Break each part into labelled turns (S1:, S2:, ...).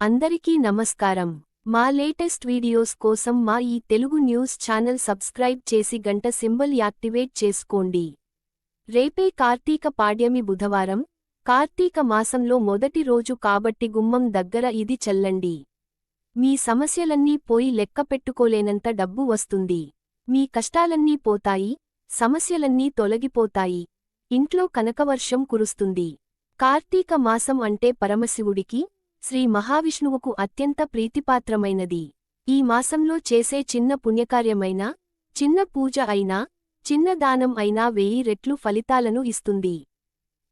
S1: అందరికీ నమస్కారం. మా లేటెస్ట్ వీడియోస్ కోసం మా ఈ తెలుగు న్యూస్ ఛానల్ సబ్స్క్రైబ్ చేసి గంట సింబల్ యాక్టివేట్ చేసుకోండి. రేపే కార్తీక పాడ్యమి బుధవారం. కార్తీక మాసంలో మొదటి రోజు కాబట్టి గుమ్మం దగ్గర ఇది చల్లండి. మీ సమస్యలన్నీ పోయి లెక్క పెట్టుకోలేనంత డబ్బు వస్తుంది. మీ కష్టాలన్నీ పోతాయి సమస్యలన్నీ తొలగిపోతాయి. ఇంట్లో కనకవర్షం కురుస్తుంది. కార్తీక మాసం అంటే పరమశివుడికి శ్రీ మహావిష్ణువుకు అత్యంత ప్రీతిపాత్రమైనది. ఈ మాసంలో చేసే చిన్న పుణ్యకార్యమైనా చిన్న పూజ అయినా చిన్న దానం అయినా వెయ్యి రెట్లు ఫలితాలను ఇస్తుంది.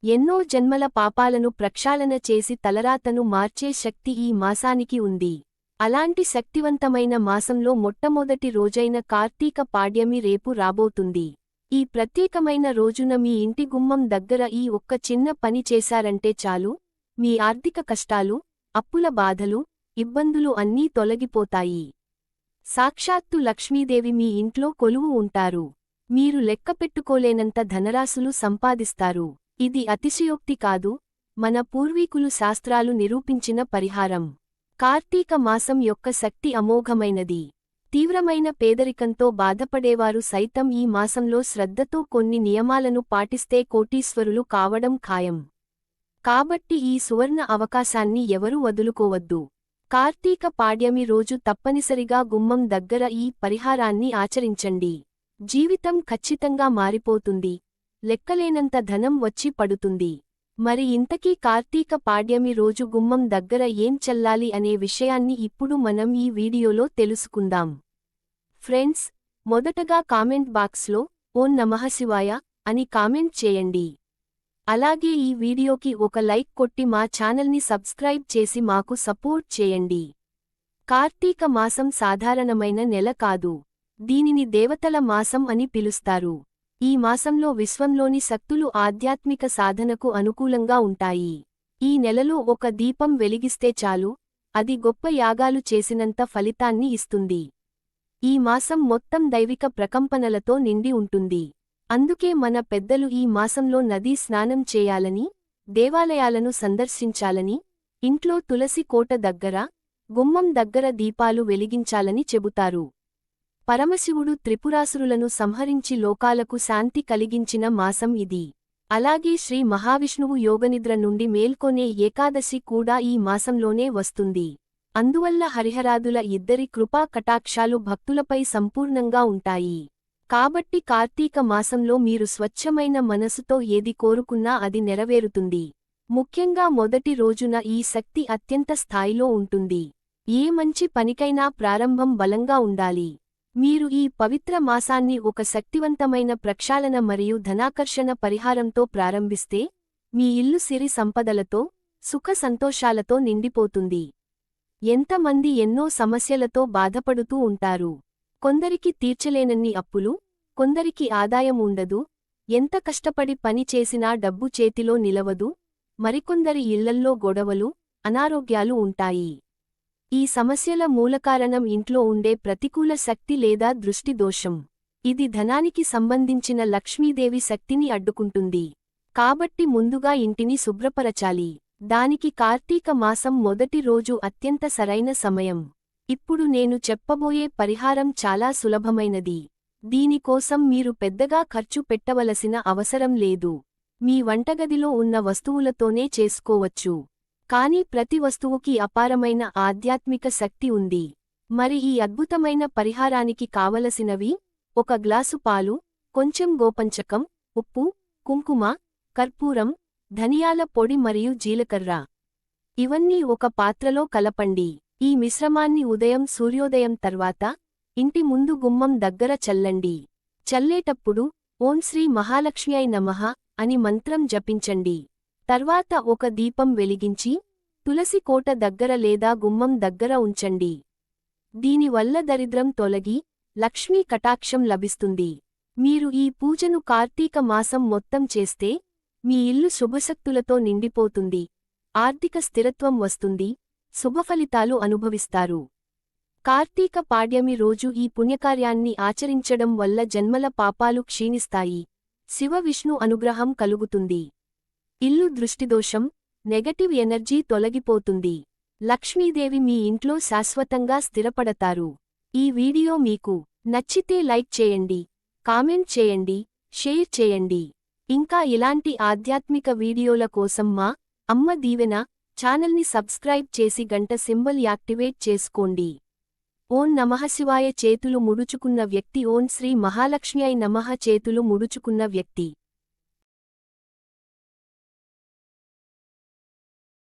S1: ఎన్నో జన్మల పాపాలను ప్రక్షాళన చేసి తలరాతను మార్చే శక్తి ఈ మాసానికి ఉంది. అలాంటి శక్తివంతమైన మాసంలో మొట్టమొదటి రోజైన కార్తీక పాడ్యమి రేపు రాబోతుంది. ఈ ప్రత్యేకమైన రోజున మీ ఇంటి గుమ్మం దగ్గర ఈ ఒక్క చిన్న పని చేశారంటే చాలు. మీ ఆర్థిక కష్టాలు అప్పుల బాధలు ఇబ్బందులు అన్నీ తొలగిపోతాయి. సాక్షాత్తు లక్ష్మీదేవి మీ ఇంట్లో కొలువు ఉంటారు. మీరు లెక్కపెట్టుకోలేనంత ధనరాశులు సంపాదిస్తారు. ఇది అతిశయోక్తి కాదు. మన పూర్వీకులు శాస్త్రాలు నిరూపించిన పరిహారం. కార్తీక మాసం యొక్క శక్తి అమోఘమైనది. తీవ్రమైన పేదరికంతో బాధపడేవారు సైతం ఈ మాసంలో శ్రద్ధతో కొన్ని నియమాలను పాటిస్తే కోటీశ్వరులు కావడం ఖాయం. కాబట్టి ఈ సువర్ణ అవకాశాన్ని ఎవరూ వదులుకోవద్దు. కార్తీక పాడ్యమి రోజు తప్పనిసరిగా గుమ్మం దగ్గర ఈ పరిహారాన్ని ఆచరించండి. జీవితం ఖచ్చితంగా మారిపోతుంది. లెక్కలేనంత ధనం వచ్చి పడుతుంది. మరి ఇంతకీ కార్తీక పాడ్యమి రోజు గుమ్మం దగ్గర ఏం చల్లాలి అనే విషయాన్ని ఇప్పుడు మనం ఈ వీడియోలో తెలుసుకుందాం. ఫ్రెండ్స్ మొదటగా కామెంట్ బాక్స్లో ఓం నమఃశివాయ అని కామెంట్ చేయండి. అలాగే ఈ వీడియోకి ఒక లైక్ కొట్టి మా ఛానల్ని సబ్స్క్రైబ్ చేసి మాకు సపోర్ట్ చేయండి. కార్తీక మాసం సాధారణమైన నెల కాదు. దీనిని దేవతల మాసం అని పిలుస్తారు. ఈ మాసంలో విశ్వంలోని శక్తులు ఆధ్యాత్మిక సాధనకు అనుకూలంగా ఉంటాయి. ఈ నెలలో ఒక దీపం వెలిగిస్తే చాలు అది గొప్ప యాగాలు చేసినంత ఫలితాన్ని ఇస్తుంది. ఈ మాసం మొత్తం దైవిక ప్రకంపనలతో నిండి ఉంటుంది. అందుకే మన పెద్దలు ఈ మాసంలో నదీ స్నానం చేయాలని దేవాలయాలను సందర్శించాలని ఇంట్లో తులసి కోట దగ్గర గుమ్మం దగ్గర దీపాలు వెలిగించాలని చెబుతారు. పరమశివుడు త్రిపురాసురులను సంహరించి లోకాలకు శాంతి కలిగించిన మాసం ఇది. అలాగే శ్రీ మహావిష్ణువు యోగనిద్ర నుండి మేల్కొనే ఏకాదశి కూడా ఈ మాసంలోనే వస్తుంది. అందువల్ల హరిహరాదుల ఇద్దరి కృపా కటాక్షాలు భక్తులపై సంపూర్ణంగా ఉంటాయి. కాబట్టి కార్తీక మాసంలో మీరు స్వచ్ఛమైన మనసుతో ఏది కోరుకున్నా అది నెరవేరుతుంది. ముఖ్యంగా మొదటి రోజున ఈ శక్తి అత్యంత స్థాయిలో ఉంటుంది. ఏ మంచి పనికైనా ప్రారంభం బలంగా ఉండాలి. మీరు ఈ పవిత్ర మాసాన్ని ఒక శక్తివంతమైన ప్రక్షాళన మరియు ధనాకర్షణ పరిహారంతో ప్రారంభిస్తే మీ ఇల్లు సిరి సంపదలతో సుఖ సంతోషాలతో నిండిపోతుంది. ఎంతమంది ఎన్నో సమస్యలతో బాధపడుతూ ఉంటారు. కొందరికి తీర్చలేనన్ని అప్పులు కొందరికి ఆదాయం ఉండదు ఎంత కష్టపడి పని చేసినా డబ్బు చేతిలో నిలవదు మరికొందరి ఇళ్ళల్లో గొడవలు అనారోగ్యాలు ఉంటాయి. ఈ సమస్యల మూలకారణం ఇంట్లో ఉండే ప్రతికూల శక్తి లేదా దృష్టి దోషం ఇది ధనానికి సంబంధించిన లక్ష్మీదేవి శక్తిని అడ్డుకుంటుంది. కాబట్టి ముందుగా ఇంటిని శుభ్రపరచాలి. దానికి కార్తీక మాసం మొదటి రోజు అత్యంత సరైన సమయం. ఇప్పుడు నేను చెప్పబోయే పరిహారం చాలా సులభమైనది. దీనికోసం మీరు పెద్దగా ఖర్చు పెట్టవలసిన అవసరం లేదు. మీ వంటగదిలో ఉన్న వస్తువులతోనే చేసుకోవచ్చు. కాని ప్రతి వస్తువుకి అపారమైన ఆధ్యాత్మిక శక్తి ఉంది. మరి ఈ అద్భుతమైన పరిహారానికి కావలసినవి ఒక గ్లాసు పాలు కొంచెం గోపంచకం ఉప్పు కుంకుమ కర్పూరం ధనియాల పొడి మరియు జీలకర్ర. ఇవన్నీ ఒక పాత్రలో కలపండి. ఈ మిశ్రమాన్ని ఉదయం సూర్యోదయం తర్వాత ఇంటి ముందు గుమ్మం దగ్గర చల్లండి. చల్లేటప్పుడు ఓం శ్రీ మహాలక్ష్మ్యై నమః అని మంత్రం జపించండి. తర్వాత ఒక దీపం వెలిగించి తులసి కోట దగ్గర లేదా గుమ్మం దగ్గర ఉంచండి. దీనివల్ల దరిద్రం తొలగి లక్ష్మీ కటాక్షం లభిస్తుంది. మీరు ఈ పూజను కార్తీక మాసం మొత్తం చేస్తే మీ ఇల్లు శుభశక్తులతో నిండిపోతుంది. ఆర్థిక స్థిరత్వం వస్తుంది. శుభఫలితాలు అనుభవిస్తారు. కార్తీక పాడ్యమి రోజు ఈ పుణ్యకార్యాన్ని ఆచరించడం వల్ల జన్మల పాపాలు క్షీణిస్తాయి. శివ విష్ణు అనుగ్రహం కలుగుతుంది. ఇల్లు దృష్టిదోషం నెగటివ్ ఎనర్జీ తొలగిపోతుంది. లక్ష్మీదేవి మీ ఇంట్లో శాశ్వతంగా స్థిరపడతారు. ఈ వీడియో మీకు నచ్చితే లైక్ చేయండి కామెంట్ చేయండి షేర్ చేయండి. ఇంకా ఇలాంటి ఆధ్యాత్మిక వీడియోల కోసం మా అమ్మ దీవెన ఛానల్ని సబ్స్క్రైబ్ చేసి గంట సింబల్ యాక్టివేట్ చేసుకోండి. ఓం నమఃశివాయ చేతులు ముడుచుకున్న వ్యక్తి ఓం శ్రీ మహాలక్ష్మ్యై నమః చేతులు ముడుచుకున్న వ్యక్తి.